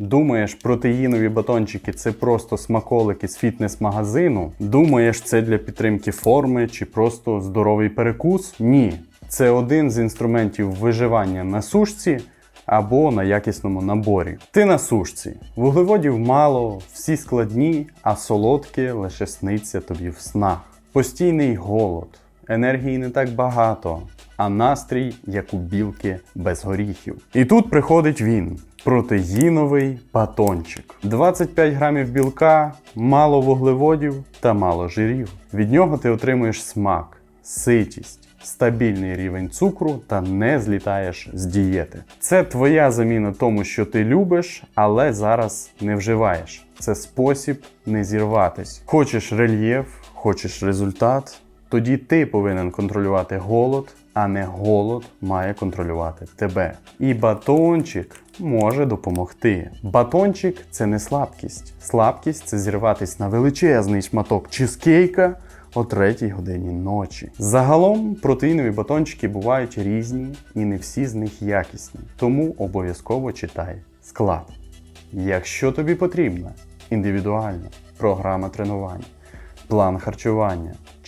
Думаєш, протеїнові батончики це просто смаколики з фітнес-магазину? Думаєш, це для підтримки форми чи просто здоровий перекус? Ні. Це один з інструментів виживання на сушці або на якісному наборі. Ти на сушці. Вуглеводів мало, всі складні, а солодке лише сниться тобі в снах. Постійний голод, енергії не так багато, а настрій, як у білки без горіхів. І тут приходить він. Протеїновий батончик. 25 грамів білка, мало вуглеводів та мало жирів. Від нього ти отримуєш смак, ситість, стабільний рівень цукру та не злітаєш з дієти. Це твоя заміна тому, що ти любиш, але зараз не вживаєш. Це спосіб не зірватись. Хочеш рельєф, хочеш результат. Тоді ти повинен контролювати голод, а не голод має контролювати тебе. І батончик може допомогти. Батончик це не слабкість. Слабкість це зірватись на величезний шматок чизкейка о 3 годині ночі. Загалом протеїнові батончики бувають різні і не всі з них якісні. Тому обов'язково читай склад. Якщо тобі потрібна індивідуальна програма тренувань, план харчування,